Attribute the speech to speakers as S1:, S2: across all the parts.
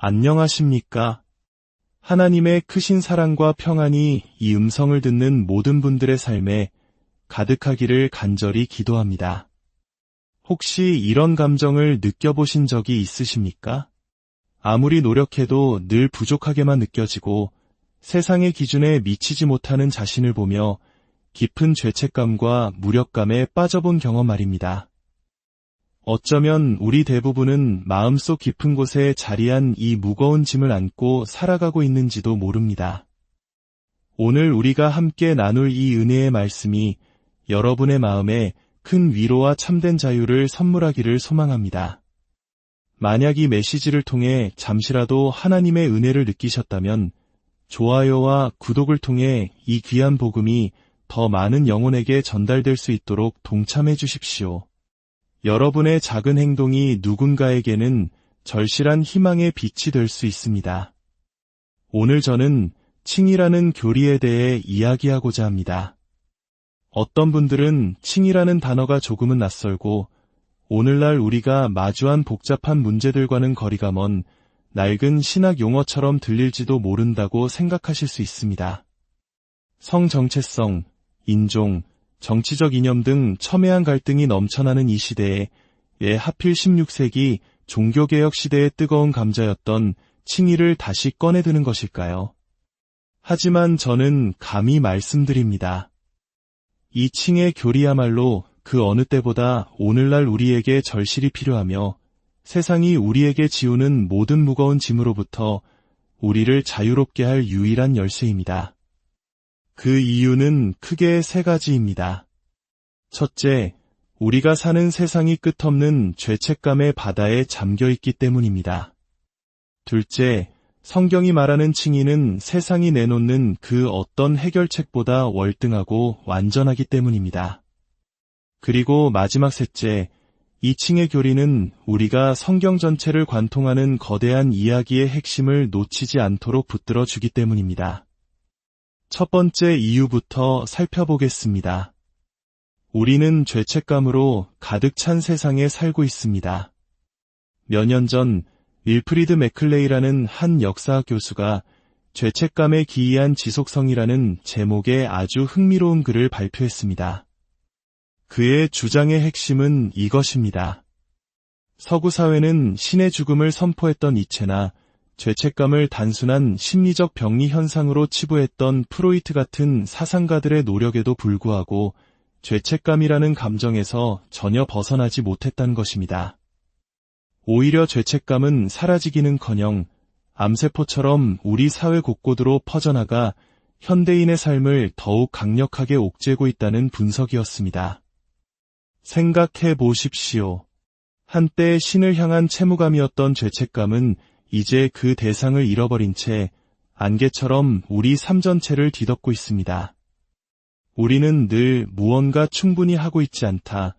S1: 안녕하십니까? 하나님의 크신 사랑과 평안이 이 음성을 듣는 모든 분들의 삶에 가득하기를 간절히 기도합니다. 혹시 이런 감정을 느껴보신 적이 있으십니까? 아무리 노력해도 늘 부족하게만 느껴지고 세상의 기준에 미치지 못하는 자신을 보며 깊은 죄책감과 무력감에 빠져본 경험 말입니다. 어쩌면 우리 대부분은 마음속 깊은 곳에 자리한 이 무거운 짐을 안고 살아가고 있는지도 모릅니다. 오늘 우리가 함께 나눌 이 은혜의 말씀이 여러분의 마음에 큰 위로와 참된 자유를 선물하기를 소망합니다. 만약 이 메시지를 통해 잠시라도 하나님의 은혜를 느끼셨다면 좋아요와 구독을 통해 이 귀한 복음이 더 많은 영혼에게 전달될 수 있도록 동참해 주십시오. 여러분의 작은 행동이 누군가에게는 절실한 희망의 빛이 될 수 있습니다. 오늘 저는 칭이라는 교리에 대해 이야기하고자 합니다. 어떤 분들은 칭이라는 단어가 조금은 낯설고 오늘날 우리가 마주한 복잡한 문제들과는 거리가 먼 낡은 신학 용어처럼 들릴지도 모른다고 생각하실 수 있습니다. 성 정체성, 인종, 정치적 이념 등 첨예한 갈등이 넘쳐나는 이 시대에 왜 하필 16세기 종교개혁 시대의 뜨거운 감자였던 칭의를 다시 꺼내드는 것일까요? 하지만 저는 감히 말씀드립니다. 이 칭의 교리야말로 그 어느 때보다 오늘날 우리에게 절실히 필요하며 세상이 우리에게 지우는 모든 무거운 짐으로부터 우리를 자유롭게 할 유일한 열쇠입니다. 그 이유는 크게 세 가지입니다. 첫째, 우리가 사는 세상이 끝없는 죄책감의 바다에 잠겨 있기 때문입니다. 둘째, 성경이 말하는 칭의는 세상이 내놓는 그 어떤 해결책보다 월등하고 완전하기 때문입니다. 그리고 마지막 셋째, 이 칭의 교리는 우리가 성경 전체를 관통하는 거대한 이야기의 핵심을 놓치지 않도록 붙들어 주기 때문입니다. 첫 번째 이유부터 살펴보겠습니다. 우리는 죄책감으로 가득 찬 세상에 살고 있습니다. 몇 년 전 윌프리드 맥클레이라는 한 역사학 교수가 죄책감에 기이한 지속성이라는 제목의 아주 흥미로운 글을 발표했습니다. 그의 주장의 핵심은 이것입니다. 서구 사회는 신의 죽음을 선포했던 이체나 죄책감을 단순한 심리적 병리 현상으로 치부했던 프로이트 같은 사상가들의 노력에도 불구하고 죄책감이라는 감정에서 전혀 벗어나지 못했다는 것입니다. 오히려 죄책감은 사라지기는커녕 암세포처럼 우리 사회 곳곳으로 퍼져나가 현대인의 삶을 더욱 강력하게 옥죄고 있다는 분석이었습니다. 생각해 보십시오. 한때 신을 향한 채무감이었던 죄책감은 이제 그 대상을 잃어버린 채 안개처럼 우리 삶 전체를 뒤덮고 있습니다. 우리는 늘 무언가 충분히 하고 있지 않다.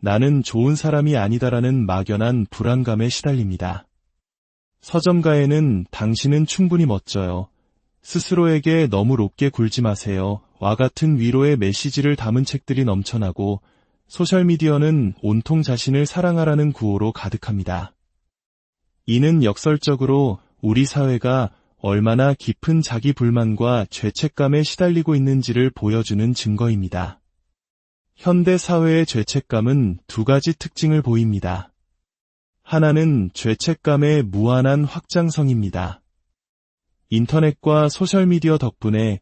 S1: 나는 좋은 사람이 아니다라는 막연한 불안감에 시달립니다. 서점가에는 당신은 충분히 멋져요. 스스로에게 너무 높게 굴지 마세요. 와 같은 위로의 메시지를 담은 책들이 넘쳐나고 소셜미디어는 온통 자신을 사랑하라는 구호로 가득합니다. 이는 역설적으로 우리 사회가 얼마나 깊은 자기 불만과 죄책감에 시달리고 있는지를 보여주는 증거입니다. 현대 사회의 죄책감은 두 가지 특징을 보입니다. 하나는 죄책감의 무한한 확장성입니다. 인터넷과 소셜미디어 덕분에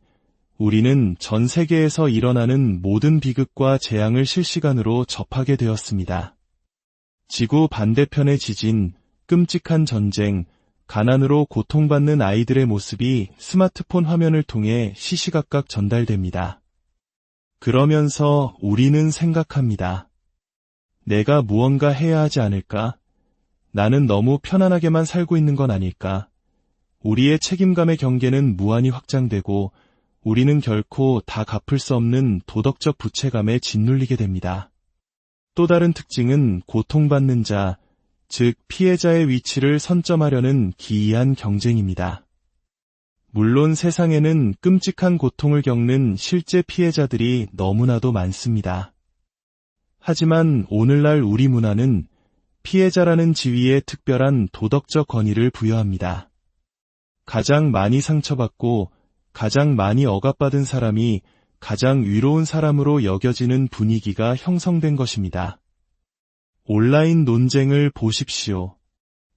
S1: 우리는 전 세계에서 일어나는 모든 비극과 재앙을 실시간으로 접하게 되었습니다. 지구 반대편의 지진, 끔찍한 전쟁, 가난으로 고통받는 아이들의 모습이 스마트폰 화면을 통해 시시각각 전달됩니다. 그러면서 우리는 생각합니다. 내가 무언가 해야 하지 않을까? 나는 너무 편안하게만 살고 있는 건 아닐까? 우리의 책임감의 경계는 무한히 확장되고 우리는 결코 다 갚을 수 없는 도덕적 부채감에 짓눌리게 됩니다. 또 다른 특징은 고통받는 자, 즉 피해자의 위치를 선점하려는 기이한 경쟁입니다. 물론 세상에는 끔찍한 고통을 겪는 실제 피해자들이 너무나도 많습니다. 하지만 오늘날 우리 문화는 피해자라는 지위에 특별한 도덕적 권위를 부여합니다. 가장 많이 상처받고 가장 많이 억압받은 사람이 가장 위로운 사람으로 여겨지는 분위기가 형성된 것입니다. 온라인 논쟁을 보십시오.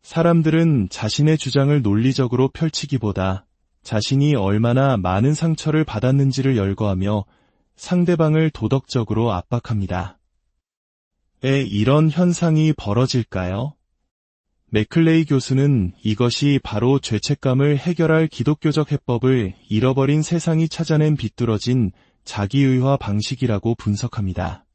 S1: 사람들은 자신의 주장을 논리적으로 펼치기보다 자신이 얼마나 많은 상처를 받았는지를 열거하며 상대방을 도덕적으로 압박합니다. 에 이런 현상이 벌어질까요? 맥클레이 교수는 이것이 바로 죄책감을 해결할 기독교적 해법을 잃어버린 세상이 찾아낸 비뚤어진 자기의화 방식이라고 분석합니다.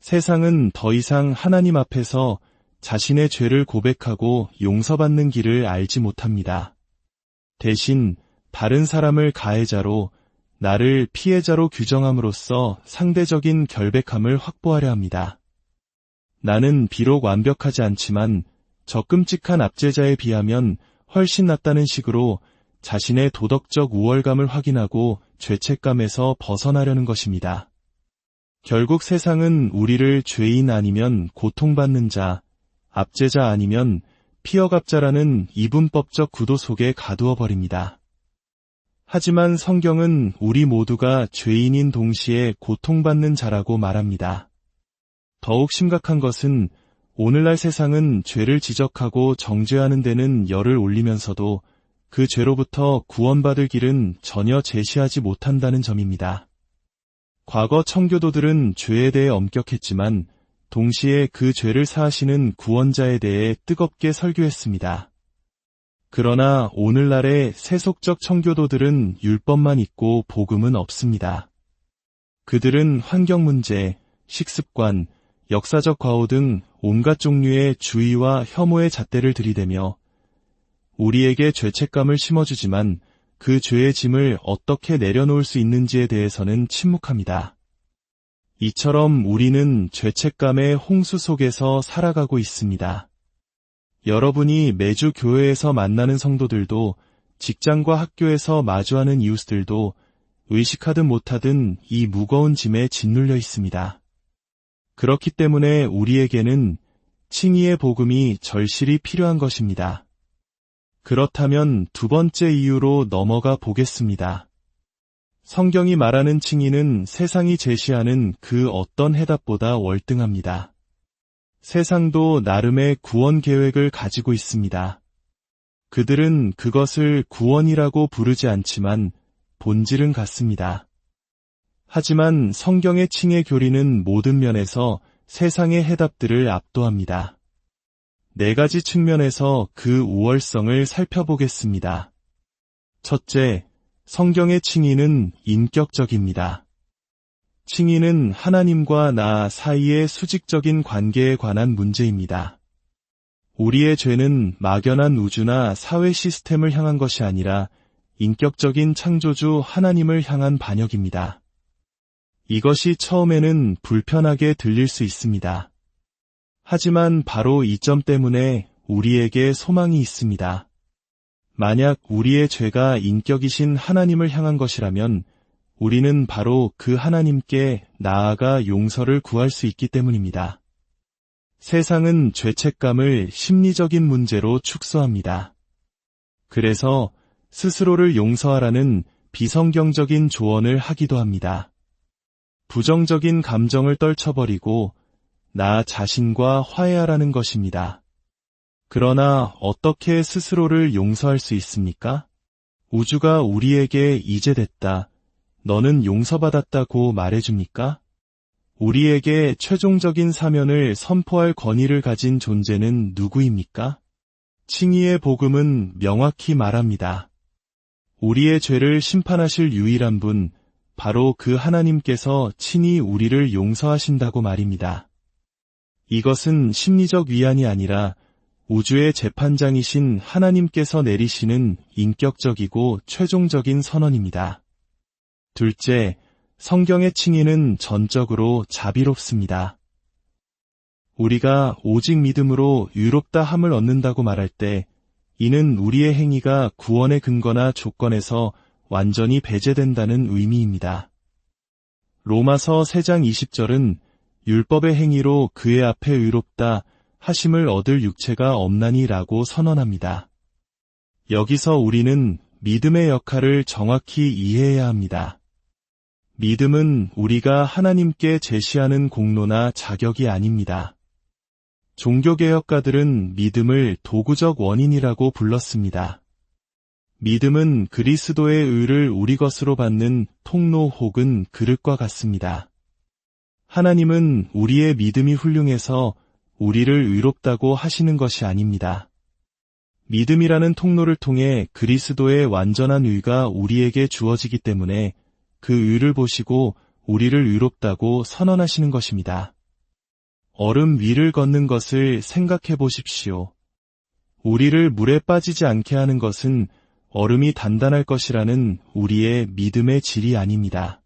S1: 세상은 더 이상 하나님 앞에서 자신의 죄를 고백하고 용서받는 길을 알지 못합니다. 대신 다른 사람을 가해자로 나를 피해자로 규정함으로써 상대적인 결백함을 확보하려 합니다. 나는 비록 완벽하지 않지만 저 끔찍한 압제자에 비하면 훨씬 낫다는 식으로 자신의 도덕적 우월감을 확인하고 죄책감에서 벗어나려는 것입니다. 결국 세상은 우리를 죄인 아니면 고통받는 자, 압제자 아니면 피어갑자라는 이분법적 구도 속에 가두어 버립니다. 하지만 성경은 우리 모두가 죄인인 동시에 고통받는 자라고 말합니다. 더욱 심각한 것은 오늘날 세상은 죄를 지적하고 정죄하는 데는 열을 올리면서도 그 죄로부터 구원받을 길은 전혀 제시하지 못한다는 점입니다. 과거 청교도들은 죄에 대해 엄격했지만 동시에 그 죄를 사하시는 구원자에 대해 뜨겁게 설교했습니다. 그러나 오늘날의 세속적 청교도들은 율법만 있고 복음은 없습니다. 그들은 환경 문제, 식습관, 역사적 과오 등 온갖 종류의 주의와 혐오의 잣대를 들이대며 우리에게 죄책감을 심어주지만 그 죄의 짐을 어떻게 내려놓을 수 있는지에 대해서는 침묵합니다. 이처럼 우리는 죄책감의 홍수 속에서 살아가고 있습니다. 여러분이 매주 교회에서 만나는 성도들도 직장과 학교에서 마주하는 이웃들도 의식하든 못하든 이 무거운 짐에 짓눌려 있습니다. 그렇기 때문에 우리에게는 칭의의 복음이 절실히 필요한 것입니다. 그렇다면 두 번째 이유로 넘어가 보겠습니다. 성경이 말하는 칭의는 세상이 제시하는 그 어떤 해답보다 월등합니다. 세상도 나름의 구원 계획을 가지고 있습니다. 그들은 그것을 구원이라고 부르지 않지만 본질은 같습니다. 하지만 성경의 칭의 교리는 모든 면에서 세상의 해답들을 압도합니다. 네 가지 측면에서 그 우월성을 살펴보겠습니다. 첫째, 성경의 칭의는 인격적입니다. 칭의는 하나님과 나 사이의 수직적인 관계에 관한 문제입니다. 우리의 죄는 막연한 우주나 사회 시스템을 향한 것이 아니라 인격적인 창조주 하나님을 향한 반역입니다. 이것이 처음에는 불편하게 들릴 수 있습니다. 하지만 바로 이 점 때문에 우리에게 소망이 있습니다. 만약 우리의 죄가 인격이신 하나님을 향한 것이라면 우리는 바로 그 하나님께 나아가 용서를 구할 수 있기 때문입니다. 세상은 죄책감을 심리적인 문제로 축소합니다. 그래서 스스로를 용서하라는 비성경적인 조언을 하기도 합니다. 부정적인 감정을 떨쳐버리고 나 자신과 화해하라는 것입니다. 그러나 어떻게 스스로를 용서할 수 있습니까? 우주가 우리에게 이제 됐다. 너는 용서받았다고 말해줍니까? 우리에게 최종적인 사면을 선포할 권위를 가진 존재는 누구입니까? 칭의의 복음은 명확히 말합니다. 우리의 죄를 심판하실 유일한 분, 바로 그 하나님께서 친히 우리를 용서하신다고 말입니다. 이것은 심리적 위안이 아니라 우주의 재판장이신 하나님께서 내리시는 인격적이고 최종적인 선언입니다. 둘째, 성경의 칭의는 전적으로 자비롭습니다. 우리가 오직 믿음으로 유롭다 함을 얻는다고 말할 때 이는 우리의 행위가 구원의 근거나 조건에서 완전히 배제된다는 의미입니다. 로마서 3장 20절은 율법의 행위로 그의 앞에 의롭다 하심을 얻을 육체가 없나니라고 선언합니다. 여기서 우리는 믿음의 역할을 정확히 이해해야 합니다. 믿음은 우리가 하나님께 제시하는 공로나 자격이 아닙니다. 종교개혁가들은 믿음을 도구적 원인이라고 불렀습니다. 믿음은 그리스도의 의를 우리 것으로 받는 통로 혹은 그릇과 같습니다. 하나님은 우리의 믿음이 훌륭해서 우리를 의롭다고 하시는 것이 아닙니다. 믿음이라는 통로를 통해 그리스도의 완전한 의가 우리에게 주어지기 때문에 그 의를 보시고 우리를 의롭다고 선언하시는 것입니다. 얼음 위를 걷는 것을 생각해 보십시오. 우리를 물에 빠지지 않게 하는 것은 얼음이 단단할 것이라는 우리의 믿음의 질이 아닙니다.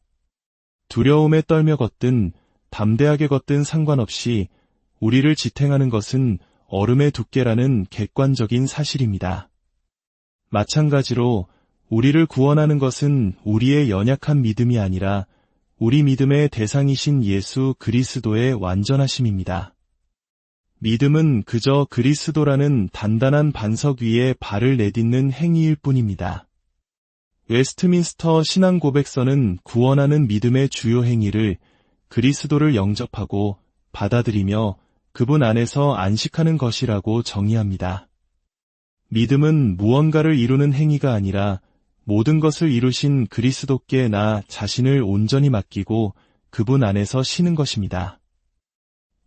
S1: 두려움에 떨며 걷든 담대하게 걷든 상관없이 우리를 지탱하는 것은 얼음의 두께라는 객관적인 사실입니다. 마찬가지로 우리를 구원하는 것은 우리의 연약한 믿음이 아니라 우리 믿음의 대상이신 예수 그리스도의 완전하심입니다. 믿음은 그저 그리스도라는 단단한 반석 위에 발을 내딛는 행위일 뿐입니다. 웨스트민스터 신앙 고백서는 구원하는 믿음의 주요 행위를 그리스도를 영접하고 받아들이며 그분 안에서 안식하는 것이라고 정의합니다. 믿음은 무언가를 이루는 행위가 아니라 모든 것을 이루신 그리스도께 나 자신을 온전히 맡기고 그분 안에서 쉬는 것입니다.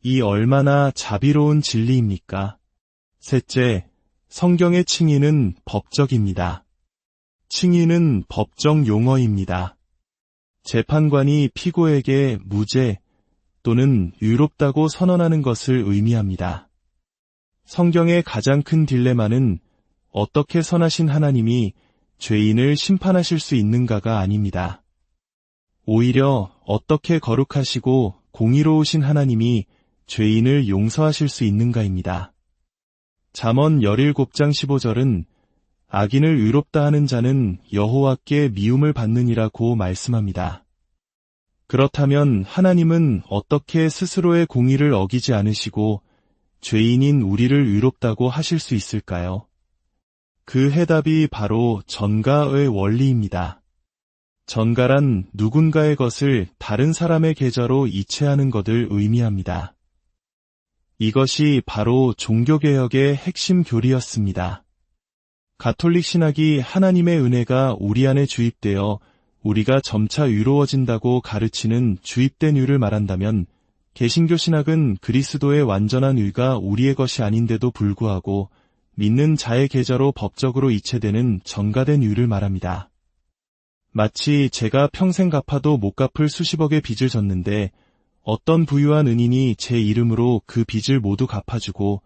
S1: 이 얼마나 자비로운 진리입니까? 셋째, 성경의 칭의는 법적입니다. 칭의는 법정 용어입니다. 재판관이 피고에게 무죄 또는 유롭다고 선언하는 것을 의미합니다. 성경의 가장 큰 딜레마는 어떻게 선하신 하나님이 죄인을 심판하실 수 있는가가 아닙니다. 오히려 어떻게 거룩하시고 공의로우신 하나님이 죄인을 용서하실 수 있는가입니다. 잠언 17장 15절은 악인을 의롭다 하는 자는 여호와께 미움을 받느니라고 말씀합니다. 그렇다면 하나님은 어떻게 스스로의 공의를 어기지 않으시고 죄인인 우리를 의롭다고 하실 수 있을까요? 그 해답이 바로 전가의 원리입니다. 전가란 누군가의 것을 다른 사람의 계좌로 이체하는 것을 의미합니다. 이것이 바로 종교개혁의 핵심 교리였습니다. 가톨릭 신학이 하나님의 은혜가 우리 안에 주입되어 우리가 점차 의로워진다고 가르치는 주입된 의를 말한다면 개신교 신학은 그리스도의 완전한 의가 우리의 것이 아닌데도 불구하고 믿는 자의 계좌로 법적으로 이체되는 전가된 유를 말합니다. 마치 제가 평생 갚아도 못 갚을 수십억의 빚을 졌는데 어떤 부유한 은인이 제 이름으로 그 빚을 모두 갚아주고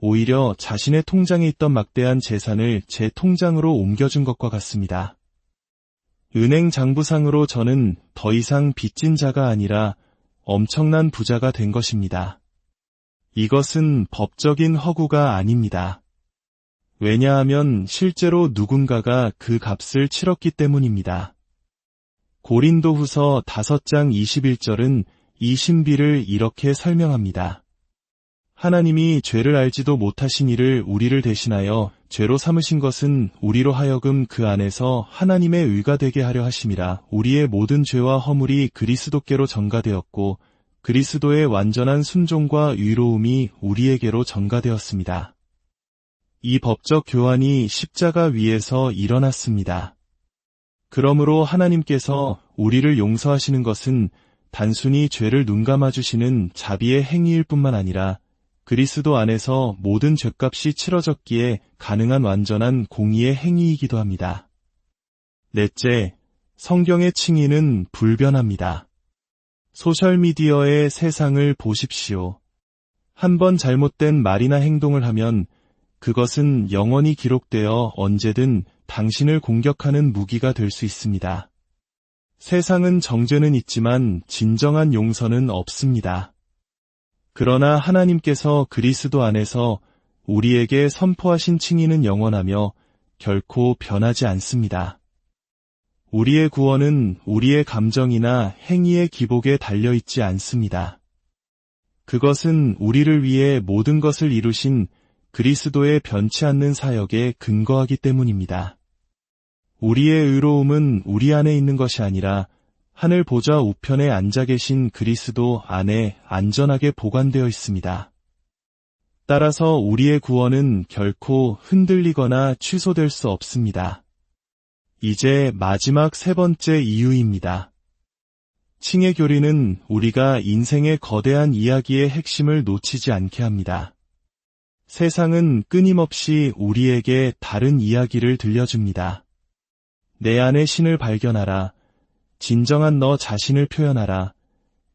S1: 오히려 자신의 통장에 있던 막대한 재산을 제 통장으로 옮겨준 것과 같습니다. 은행 장부상으로 저는 더 이상 빚진 자가 아니라 엄청난 부자가 된 것입니다. 이것은 법적인 허구가 아닙니다. 왜냐하면 실제로 누군가가 그 값을 치렀기 때문입니다. 고린도 후서 5장 21절은 이 신비를 이렇게 설명합니다. 하나님이 죄를 알지도 못하신 이를 우리를 대신하여 죄로 삼으신 것은 우리로 하여금 그 안에서 하나님의 의가 되게 하려 하심이라 우리의 모든 죄와 허물이 그리스도께로 전가되었고 그리스도의 완전한 순종과 의로움이 우리에게로 전가되었습니다. 이 법적 교환이 십자가 위에서 일어났습니다. 그러므로 하나님께서 우리를 용서하시는 것은 단순히 죄를 눈감아 주시는 자비의 행위일 뿐만 아니라 그리스도 안에서 모든 죄값이 치러졌기에 가능한 완전한 공의의 행위이기도 합니다. 넷째, 성경의 칭의는 불변합니다. 소셜미디어의 세상을 보십시오. 한번 잘못된 말이나 행동을 하면 그것은 영원히 기록되어 언제든 당신을 공격하는 무기가 될 수 있습니다. 세상은 정죄는 있지만 진정한 용서는 없습니다. 그러나 하나님께서 그리스도 안에서 우리에게 선포하신 칭의는 영원하며 결코 변하지 않습니다. 우리의 구원은 우리의 감정이나 행위의 기복에 달려있지 않습니다. 그것은 우리를 위해 모든 것을 이루신 그리스도의 변치 않는 사역에 근거하기 때문입니다. 우리의 의로움은 우리 안에 있는 것이 아니라 하늘 보좌 우편에 앉아 계신 그리스도 안에 안전하게 보관되어 있습니다. 따라서 우리의 구원은 결코 흔들리거나 취소될 수 없습니다. 이제 마지막 세 번째 이유입니다. 칭의 교리는 우리가 인생의 거대한 이야기의 핵심을 놓치지 않게 합니다. 세상은 끊임없이 우리에게 다른 이야기를 들려줍니다. 내 안의 신을 발견하라. 진정한 너 자신을 표현하라.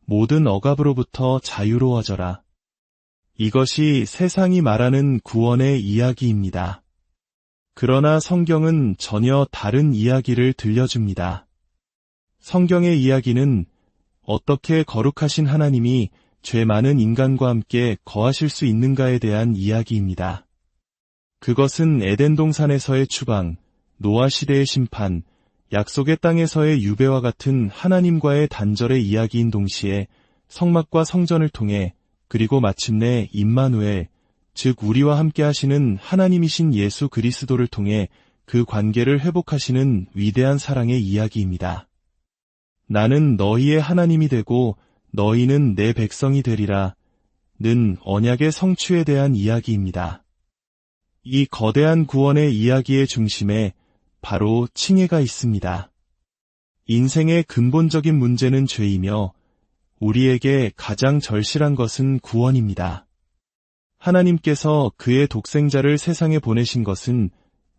S1: 모든 억압으로부터 자유로워져라. 이것이 세상이 말하는 구원의 이야기입니다. 그러나 성경은 전혀 다른 이야기를 들려줍니다. 성경의 이야기는 어떻게 거룩하신 하나님이 죄 많은 인간과 함께 거하실 수 있는가에 대한 이야기입니다. 그것은 에덴 동산에서의 추방, 노아 시대의 심판, 약속의 땅에서의 유배와 같은 하나님과의 단절의 이야기인 동시에 성막과 성전을 통해 그리고 마침내 임마누엘, 즉 우리와 함께 하시는 하나님이신 예수 그리스도를 통해 그 관계를 회복하시는 위대한 사랑의 이야기입니다. 나는 너희의 하나님이 되고 너희는 내 백성이 되리라. 는 언약의 성취에 대한 이야기입니다. 이 거대한 구원의 이야기의 중심에 바로 칭해가 있습니다. 인생의 근본적인 문제는 죄이며 우리에게 가장 절실한 것은 구원입니다. 하나님께서 그의 독생자를 세상에 보내신 것은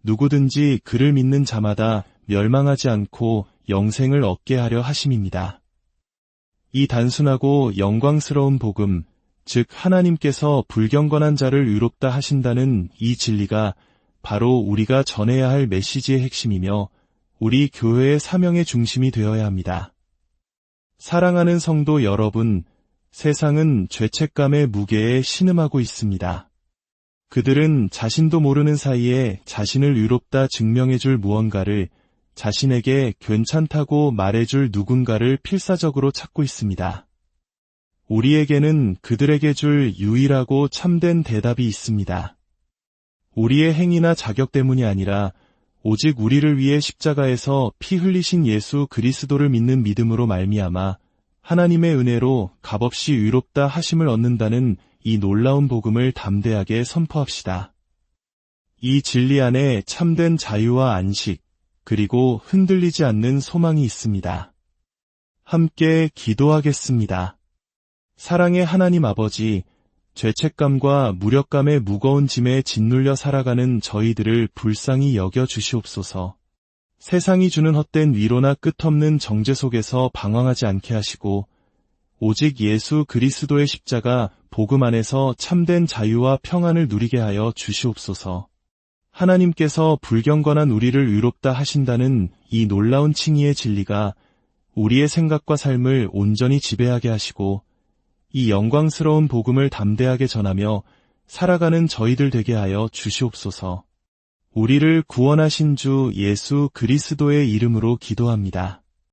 S1: 누구든지 그를 믿는 자마다 멸망하지 않고 영생을 얻게 하려 하심입니다. 이 단순하고 영광스러운 복음, 즉 하나님께서 불경건한 자를 의롭다 하신다는 이 진리가 바로 우리가 전해야 할 메시지의 핵심이며 우리 교회의 사명의 중심이 되어야 합니다. 사랑하는 성도 여러분, 세상은 죄책감의 무게에 신음하고 있습니다. 그들은 자신도 모르는 사이에 자신을 의롭다 증명해줄 무언가를 자신에게 괜찮다고 말해줄 누군가를 필사적으로 찾고 있습니다. 우리에게는 그들에게 줄 유일하고 참된 대답이 있습니다. 우리의 행위나 자격 때문이 아니라 오직 우리를 위해 십자가에서 피 흘리신 예수 그리스도를 믿는 믿음으로 말미암아 하나님의 은혜로 값없이 의롭다 하심을 얻는다는 이 놀라운 복음을 담대하게 선포합시다. 이 진리 안에 참된 자유와 안식, 그리고 흔들리지 않는 소망이 있습니다. 함께 기도하겠습니다. 사랑의 하나님 아버지, 죄책감과 무력감의 무거운 짐에 짓눌려 살아가는 저희들을 불쌍히 여겨 주시옵소서. 세상이 주는 헛된 위로나 끝없는 정죄 속에서 방황하지 않게 하시고, 오직 예수 그리스도의 십자가 복음 안에서 참된 자유와 평안을 누리게 하여 주시옵소서. 하나님께서 불경건한 우리를 의롭다 하신다는 이 놀라운 칭의의 진리가 우리의 생각과 삶을 온전히 지배하게 하시고 이 영광스러운 복음을 담대하게 전하며 살아가는 저희들 되게 하여 주시옵소서. 우리를 구원하신 주 예수 그리스도의 이름으로 기도합니다.